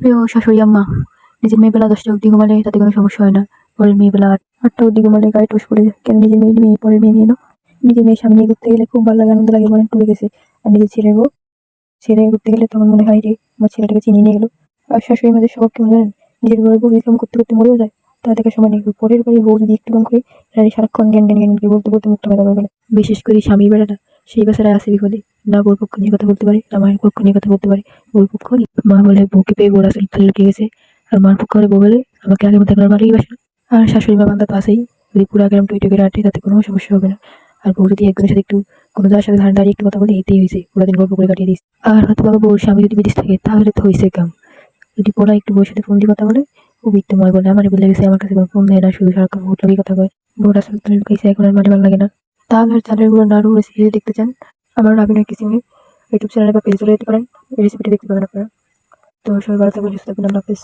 প্রিয় শাশুড়ি আম্মা নিজের মেয়ে বেলা দশটা অব্দি ঘুমালে তাতে কোনো সমস্যা হয় না। পরের মেয়ে বেলা আট- আটটা অব্দি ঘুমালে গায়ে টোস পড়ে যায়। কেন নিজের মেয়ে মেয়ে পরের মেয়ে নিয়ে এলো নিজের মেয়ে স্বামী নিয়ে ঘুরতে গেলে খুব ভালো লাগে, আনন্দ লাগে, মনে টুকে গেছে। আর নিজের ছেলে গো ছেলে ঘুরতে গেলে তখন মনে হয় রে আমার ছেলেটাকে চিনিয়ে নিয়ে গেলো। আর শাশুড়ি মাঝে স্বভাব কেমন জানেন? নিজের ঘরের বউ কাম করতে করতে মরেও যায় তা থেকে সময় নেই পরের বাড়ির বউ যদি একটু কম করে সারাক্ষণ জ্ঞান জ্ঞান জ্ঞান বলতে বলতে মুখটা ব্যথা করে বিশেষ করে স্বামী বেড়াটা সেই বেচারা আছে বিপদে। না বউর পক্ষ নিয়ে কথা বলতে পারে, না মায়ের পক্ষ নিয়ে কথা বলতে পারে। বউর পক্ষ মা বলে, বউকে পেয়ে বউর আসলে তাহলে গেছে। আর মার পক্ষ বউ বলে, আমাকে আগের এখন ভালোই বাসে। আর শাশুড়ি মা তো আছেই। যদি পুরো গ্রাম টুইটে করে আটে তাতে কোনো সমস্যা হবে না। আর বউ যদি একজনের সাথে একটু, কোনো যার সাথে দাঁড়িয়ে একটু কথা বলে, এতেই হয়েছে। পুরো দিন গল্প করে কাটিয়ে দিস আর হয়তো বাবা বউর স্বামী যদি বিদেশ থাকে, তাহলে তো হয়েছে কাম। যদি পড়া একটু বউর সাথে ফোন দিয়ে কথা বলে, ও বিত্তময় বলে আমার বলে গেছে, আমার কাছে কোনো ফোন দেয় না, শুধু সারাক্ষণ ভোট লাগিয়ে কথা কয়। বউর আসলে লুকাইছে এখন আর মানে ভালো লাগে না। তাহলে চালের গুঁড়ো নাড়ু রেসিপি দেখতে চান, আমার রাবিনা কিচিংয়ে ইউটিউব চ্যানেলে বা পেজে চলে যেতে পারেন রেসিপিটি দেখতে পাবেন আপনারা। তো সবাই ভালো থাকবেন, সুস্থ থাকবেন, আল্লাহ হাফিজ।